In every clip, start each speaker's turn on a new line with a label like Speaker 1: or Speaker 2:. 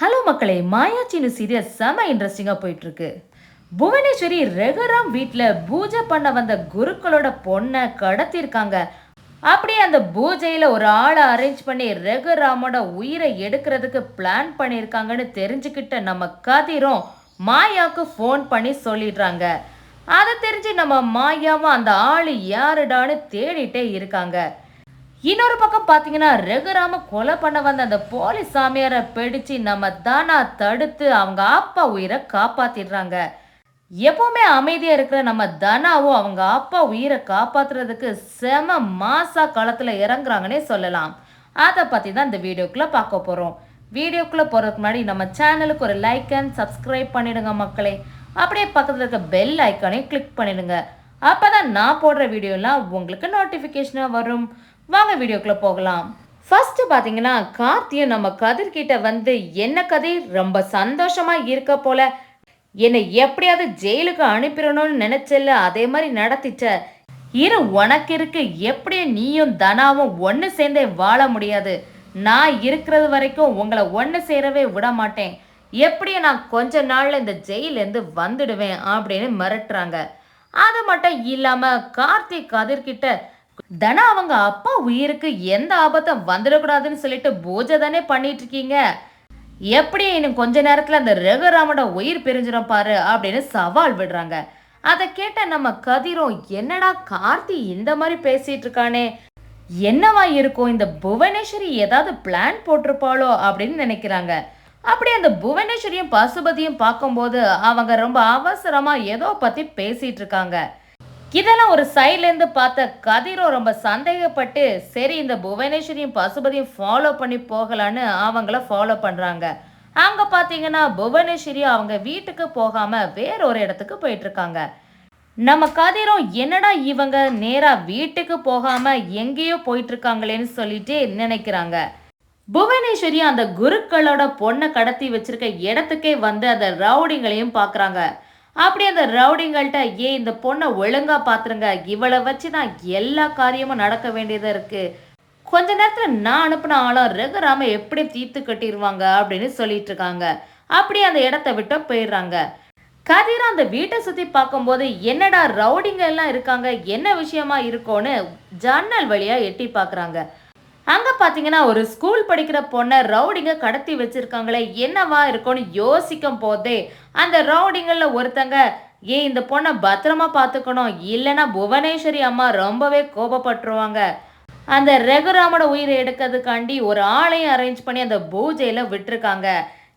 Speaker 1: Hello மக்களே மாயாச்சின்னு serial செம இன்ட்ரெஸ்டிங்காக போயிட்டுருக்கு. புவனேஸ்வரி ரெகுராம் வீட்டில் பூஜை பண்ண வந்த குருக்களோட பொண்ணை கடத்தியிருக்காங்க. அப்படியே அந்த பூஜையில் ஒரு ஆளை அரேஞ்ச் பண்ணி ரெகுராமோட உயிரை எடுக்கிறதுக்கு பிளான் பண்ணியிருக்காங்கன்னு தெரிஞ்சுக்கிட்ட நம்ம கதிரும் மாயாவுக்கு ஃபோன் பண்ணி சொல்லிடுறாங்க. அதை தெரிஞ்சு நம்ம மாயாவும் அந்த ஆள் யாருடான்னு தேடிட்டே இருக்காங்க. இன்னொரு பக்கம் பார்த்தீங்கன்னா ரகுராம கொலை பண்ண வந்த அந்த போலி சாமியாரை பிடிச்சு நம்ம தானா தடுத்து அவங்க அப்பா உயிரை காப்பாத்திடுறாங்க. எப்பவுமே அமைதியா இருக்கிற நம்ம தனாவும் அவங்க அப்பா உயிரை காப்பாத்துறதுக்கு செம மாசா களத்துல இறங்குறாங்கன்னே சொல்லலாம். அதை பத்தி தான் இந்த வீடியோக்குள்ள பார்க்க போறோம். வீடியோக்குள்ள போறதுக்கு முன்னாடி நம்ம சேனலுக்கு ஒரு லைக் அண்ட் சப்ஸ்கிரைப் பண்ணிடுங்க மக்களே. அப்படியே பக்கத்துல இருக்க பெல் ஐக்கானையும் கிளிக் பண்ணிடுங்க. அப்பதான் நான் போடுற வீடியோலாம் உங்களுக்கு நோட்டிஃபிகேஷனாக வரும். வாங்க வீடியோக்குள்ள போகலாம். ஃபர்ஸ்ட் பாத்தீங்கன்னா கார்த்தியும் நம்ம கதிர்கிட்ட வந்து என்ன கதிர்? ரொம்ப சந்தோஷமா இருக்க போல. என்னை எப்படியாவது ஜெயிலுக்கு அனுப்பிடணும்னு நினைச்சல அதே மாதிரி நடத்திட்ட. இரு உனக்கு இருக்கு. எப்படி நீயும் தனாவும் ஒன்று சேர்ந்தே வாழ முடியாது. நான் இருக்கிறது வரைக்கும் உங்களை ஒன்று சேரவே விட மாட்டேன். எப்படியும் நான் கொஞ்ச நாள்ல இந்த ஜெயிலேருந்து வந்துடுவேன் அப்படின்னு மிரட்டுறாங்க. அது மட்டும் இல்லாம கார்த்திக் கதிர்கிட்ட தனா அவங்க அப்பா உயிருக்கு எந்த ஆபத்தும் வந்துடக்கூடாதுன்னு சொல்லிட்டு பூஜை தானே பண்ணிட்டு இருக்கீங்க? எப்படி இன்னும் கொஞ்ச நேரத்துல அந்த ரகுராமோட உயிர் பிரிஞ்சிடும் பாரு அப்படின்னு சவால் விடுறாங்க. அதை கேட்ட நம்ம கதிரும் என்னடா கார்த்தி இந்த மாதிரி பேசிட்டு இருக்கானே? என்னவா இருக்கும்? இந்த புவனேஸ்வரி ஏதாவது பிளான் போட்டிருப்பாளோ? அப்படின்னு நினைக்கிறாங்க. அப்படி அந்த புவனேஸ்வரியும் பசுபதியும் பார்க்கும்போது அவங்க ரொம்ப அவசரமா ஏதோ பத்தி பேசிட்டு இருக்காங்க. இதெல்லாம் ஒரு சைட்லேருந்து பார்த்த கதிரும் ரொம்ப சந்தேகப்பட்டு சரி இந்த புவனேஸ்வரியும் பசுபதியும் ஃபாலோ பண்ணி போகலான்னு அவங்கள ஃபாலோ பண்ணுறாங்க அங்கே பார்த்தீங்கன்னா புவனேஸ்வரி அவங்க வீட்டுக்கு போகாமல் வேற ஒரு இடத்துக்கு போயிட்டுருக்காங்க. நம்ம கதிரும் என்னடா இவங்க நேராக வீட்டுக்கு போகாமல் எங்கேயோ போயிட்டுருக்காங்களேன்னு சொல்லிட்டு நினைக்கிறாங்க. புவனேஸ்வரி அந்த குருக்களோட பொண்ணை கடத்தி வச்சிருக்க இடத்துக்கே வந்து அந்த ரவுடிங்களையும் பார்க்குறாங்க அப்படி அந்த ரவுடிங்கள்ட்ட ஏன் இந்த பொண்ணை ஒழுங்கா பார்த்துருங்க இவளை வச்சு தான் எல்லா காரியமும் நடக்க வேண்டியதாக இருக்குது கொஞ்ச நேரத்தில் நான் அனுப்பின ஆளும் ரகுராம எப்படி தீர்த்து கட்டிடுவாங்க அப்படின்னு சொல்லிட்டு இருக்காங்க. அப்படி அந்த இடத்த விட்டு போயிடுறாங்க. கதிர் அந்த வீட்டை சுற்றி பார்க்கும்போது என்னடா ரவுடிங்க எல்லாம் இருக்காங்க. என்ன விஷயமா இருக்கோன்னு ஜன்னல் வழியாக எட்டி பார்க்குறாங்க. அங்கே பார்த்தீங்கன்னா ஒரு ஸ்கூல் படிக்கிற பொண்ணை ரவுடிங்க கடத்தி வச்சுருக்காங்களே என்னவா இருக்கும்னு யோசிக்கும் போதே அந்த ரவுடிங்களில் ஒருத்தங்க ஏன் இந்த பொண்ணை பத்திரமா பார்த்துக்கணும் இல்லைன்னா புவனேஸ்வரி அம்மா ரொம்பவே கோபப்பட்டுருவாங்க. அந்த ரகுராமோட உயிரை எடுக்கிறதுக்காண்டி ஒரு ஆளையும் அரேஞ்ச் பண்ணி அந்த பூஜையில் விட்டுருக்காங்க.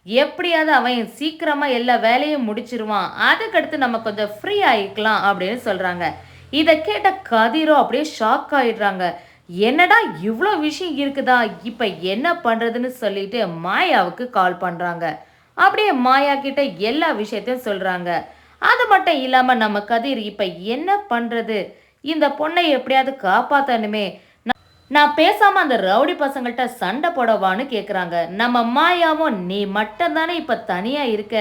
Speaker 1: எப்படியாவது அவன் சீக்கிரமாக எல்லா வேலையும் முடிச்சிருவான். அதுக்கடுத்து நம்ம கொஞ்சம் ஃப்ரீ ஆகிக்கலாம் அப்படின்னு சொல்கிறாங்க இதை கேட்ட கதிரோ அப்படியே ஷாக் ஆகிடுறாங்க என்னடா இவ்வளோ விஷயம் இருக்குதா? இப்போ என்ன பண்ணுறதுன்னு சொல்லிட்டு மாயாவுக்கு கால் பண்ணுறாங்க அப்படியே மாயா கிட்ட எல்லா விஷயத்தையும் சொல்கிறாங்க அது மட்டும் இல்லாமல் நம்ம கதிர் இப்போ என்ன பண்ணுறது இந்த பொண்ணை எப்படியாவது காப்பாற்றணுமே நான் பேசாம அந்த ரவுடி பசங்கள்ட்ட சண்டை போடவான்னு கேட்குறாங்க நம்ம மாயாவும் நீ மட்டும் தானே இப்போ தனியாக இருக்க?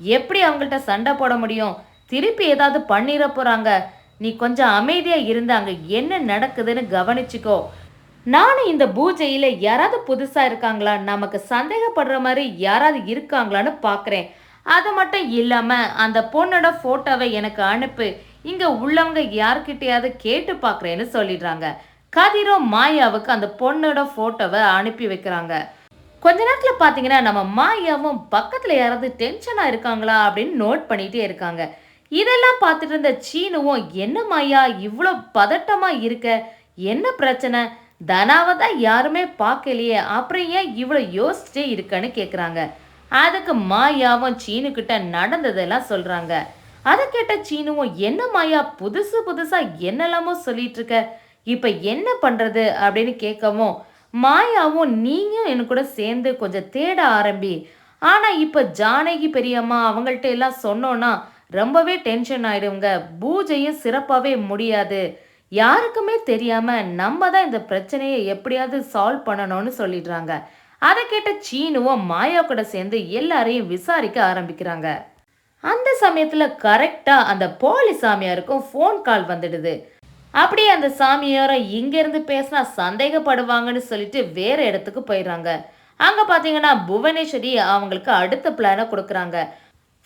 Speaker 1: எப்படி அவங்கள்ட்ட சண்டை போட முடியும்? திருப்பி ஏதாவது பண்ணிட போகிறாங்க நீ கொஞ்சம் அமைதியாக இருந்து அங்கே என்ன நடக்குதுன்னு கவனிச்சுக்கோ. நானும் இந்த பூஜையில் யாராவது புதுசாக இருக்காங்களா? நமக்கு சந்தேகப்படுற மாதிரி யாராவது இருக்காங்களான்னு பார்க்குறேன் அது மட்டும் இல்லாமல் அந்த பொண்ணோட ஃபோட்டோவை எனக்கு அனுப்பு. இங்கே உள்ளவங்க யார்கிட்டையாவது கேட்டு பார்க்குறேன்னு சொல்லிடுறாங்க. கதிரும் மாயாவுக்கு அந்த பொண்ணோட ஃபோட்டோவை அனுப்பி வைக்கிறாங்க. கொஞ்ச நேரத்தில் பார்த்தீங்கன்னா நம்ம மாயாவும் பக்கத்தில் யாராவது டென்ஷனாக இருக்காங்களா அப்படின்னு நோட் பண்ணிகிட்டே இருக்காங்க. இதெல்லாம் பார்த்துட்டு இருந்த சீனுவும் என்ன மாயா இவ்வளோ பதட்டமாக இருக்க? என்ன பிரச்சனை? தனாவை தான் யாருமே பார்க்கலையே அப்புறம் ஏன் இவ்வளோ யோசிச்சே இருக்கன்னு கேட்குறாங்க அதுக்கு மாயாவும் சீனுக்கிட்ட நடந்ததெல்லாம் சொல்கிறாங்க அதை கேட்ட சீனுவும் என்ன மாயா புதுசு புதுசாக என்னெல்லாமோ சொல்லிட்டு இருக்க இப்போ என்ன பண்ணுறது அப்படின்னு கேட்கவும் மாயாவும் நீயும் என் கூட சேர்ந்து கொஞ்சம் தேட ஆரம்பி. ஆனால் இப்போ ஜானகி பெரியம்மா அவங்கள்ட்ட எல்லாம் சொன்னோன்னா ரொம்பவே டென்ஷன் ஆயிடுங்க. பூஜையும் சிறப்பாகவே முடியாது. யாருக்குமே தெரியாம நம்ம தான் இந்த பிரச்சனையை எப்படியாவது சால்வ் பண்ணணும்னு சொல்லிடுறாங்க. அதை கேட்ட சீனுவும் மாயா கூட சேர்ந்து எல்லாரையும் விசாரிக்க ஆரம்பிக்கிறாங்க. அந்த சமயத்துல கரெக்டா அந்த போலி சாமியாருக்கும் ஃபோன் கால் வந்துடுது. அப்படியே அந்த சாமியாரை இங்க இருந்து பேசினா சந்தேகப்படுவாங்கன்னு சொல்லிட்டு வேற இடத்துக்கு போயிடுறாங்க. அங்கே பார்த்தீங்கன்னா புவனேஸ்வரி அவங்களுக்கு அடுத்த பிளானை கொடுக்குறாங்க.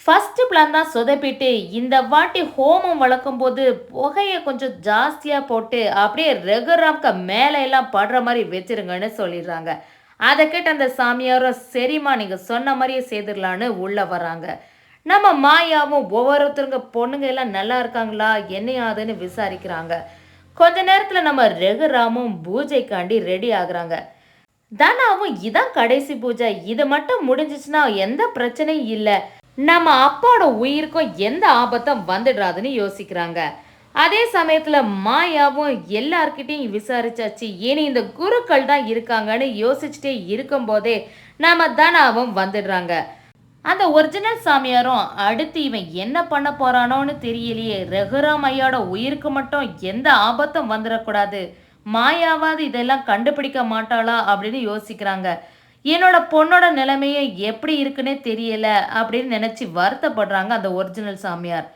Speaker 1: ஃபஸ்ட்டு பிளான் தான் சொதப்பிட்டு இந்த வாட்டி ஹோமம் வளர்க்கும் போது புகையை கொஞ்சம் ஜாஸ்தியாக போட்டு அப்படியே ரெகுராம்க்கு மேலே எல்லாம் படுற மாதிரி வச்சிருங்கன்னு சொல்லிடுறாங்க. அதை கேட்டு அந்த சாமியாரும் சரிம்மா நீங்கள் சொன்ன மாதிரியே செய்திடலான்னு உள்ளே வராங்க நம்ம மாயாவும் ஒவ்வொருத்தருங்க பொண்ணுங்க எல்லாம் நல்லா இருக்காங்களா என்னையாதுன்னு விசாரிக்கிறாங்க. கொஞ்ச நேரத்தில் நம்ம ரெகுராமும் பூஜைக்காண்டி ரெடி ஆகுறாங்க. தனாவும் இதான் கடைசி பூஜை. இது மட்டும் முடிஞ்சிச்சுன்னா எந்த பிரச்சனையும் இல்லை. நம்ம அப்பாவோட உயிருக்கும் எந்த ஆபத்தும் வந்துடுறாதுன்னு யோசிக்கிறாங்க. அதே சமயத்தில் மாயாவும் எல்லார்கிட்டையும் விசாரிச்சாச்சு. இனி இந்த குருக்கள் தான் இருக்காங்கன்னு யோசிச்சுட்டே இருக்கும்போதே நம்ம தனாவும் வந்துடுறாங்க. அந்த ஒரிஜினல் சாமியாரும் அடுத்து இவன் என்ன பண்ண போறானோன்னு தெரியலையே. ரகுராம் ஐயாவோட உயிருக்கு மட்டும் எந்த ஆபத்தும் வந்துடக்கூடாது. மாயாவாது இதெல்லாம் கண்டுபிடிக்க மாட்டாளா அப்படின்னு யோசிக்கிறாங்க. என்னோட பொண்ணோட நிலைமையை எப்படி இருக்குன்னே தெரியல அப்படின்னு நினைச்சு வருத்தப்படுறாங்க அந்த ஒரிஜினல் சாமியார்.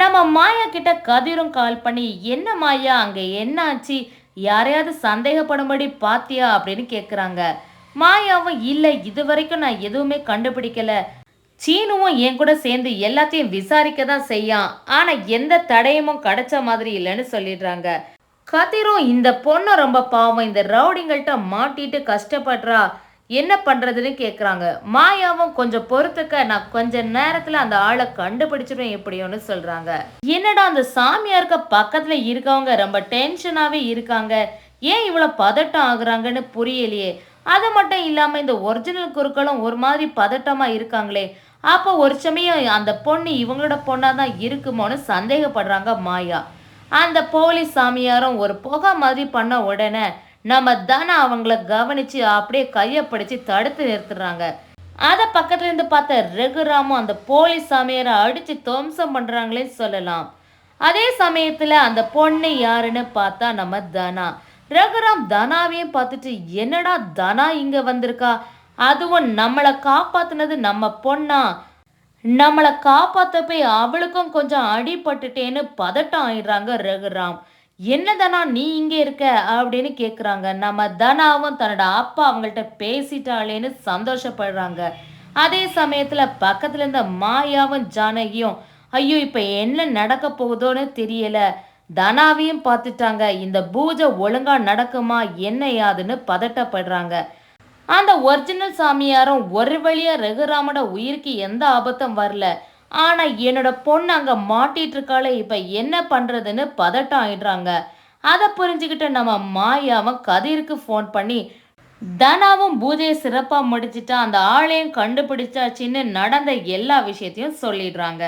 Speaker 1: நம்ம மாயா கிட்ட கதிரும் கால் பண்ணி என்ன மாயா அங்க என்ன ஆச்சு யாரையாவது சந்தேகப்படும்படி பாத்தியா? அப்படின்னு கேக்குறாங்க. மாயாவும் இல்லை இது வரைக்கும் நான் எதுவுமே கண்டுபிடிக்கல. சீனுவும் என் கூட சேர்ந்து எல்லாத்தையும் விசாரிக்க தான் செய்யான். ஆனா எந்த தடயமும் கிடைச்ச மாதிரி இல்லைன்னு சொல்லிடுறாங்க. கதிரும் இந்த பொண்ணு ரொம்ப பாவம். இந்த ரவுடிங்கள்ட்ட மாட்டிட்டு கஷ்டப்படுறா. என்ன பண்ணுறதுன்னு கேட்குறாங்க மாயாவும் கொஞ்சம் பொறுத்துக்க நான் கொஞ்ச நேரத்தில் அந்த ஆளை கண்டுபிடிச்சிடுவேன் எப்படியோன்னு சொல்கிறாங்க என்னடா அந்த சாமியாருக்கு பக்கத்தில் இருக்கவங்க ரொம்ப டென்ஷனாகவே இருக்காங்க. ஏன் இவ்வளோ பதட்டம் ஆகுறாங்கன்னு புரியலையே. அது மட்டும் இல்லாமல் இந்த ஒரிஜினல் குருக்களும் ஒரு மாதிரி பதட்டமாக இருக்காங்களே. அப்போ ஒரு சமயம் அந்த பொண்ணு இவங்களோட பொண்ணாக தான் இருக்குமோன்னு சந்தேகப்படுறாங்க மாயா. அந்த போலீஸ் சாமியாரும் ஒரு புகை மாதிரி பண்ண உடனே நம்ம தானே அவங்கள கவனித்து அப்படியே கையை பிடிச்சி தடுத்து நிறுத்துறாங்க. அதை பக்கத்துலேருந்து பார்த்த ரகுராமும் அந்த போலீஸ் சாமியாரை அடித்து துவம்சம் பண்ணுறாங்களே சொல்லலாம். அதே சமயத்தில் அந்த பொண்ணு யாருன்னு பார்த்தா நம்ம தனா. ரகுராம் தனாவையும் பார்த்துட்டு என்னடா தனா இங்கே வந்திருக்கா? அதுவும் நம்மளை காப்பாத்துனது நம்ம பொண்ணா? நம்மளை காப்பாற்ற போய் அவளுக்கும் கொஞ்சம் அடிபட்டுட்டேன்னு பதட்டம் ஆயிடுறாங்க ரகுராம் என்ன தனா நீ இங்கே இருக்க? அப்படின்னு கேட்குறாங்க நம்ம தனாவும் தன்னோட அப்பா அவங்கள்ட்ட பேசிட்டாளேன்னு சந்தோஷப்படுறாங்க. அதே சமயத்தில் பக்கத்தில் இருந்த மாயாவும் ஜானகியும் ஐயோ இப்போ என்ன நடக்க போகுதோன்னு தெரியல. தனாவையும் பார்த்துட்டாங்க. இந்த பூஜை ஒழுங்கா நடக்குமா என்ன யாதுன்னு பதட்டப்படுறாங்க. அந்த ஒரிஜினல் சாமியாரும் ஒரு வழியாக ரகுராமோட உயிருக்கு எந்த ஆபத்தும் வரல. ஆனால் என்னோட பொண்ணு அங்கே மாட்டிட்டு இருக்காளே இப்போ என்ன பண்ணுறதுன்னு பதட்டம் ஆயிடுறாங்க. அதை புரிஞ்சுக்கிட்ட நம்ம மாயாவும் கதிருக்கு ஃபோன் பண்ணி தனாவும் பூஜையை சிறப்பாக முடிச்சிட்டா அந்த ஆளையும் கண்டுபிடிச்சாச்சின்னு நடந்த எல்லா விஷயத்தையும் சொல்லிடுறாங்க.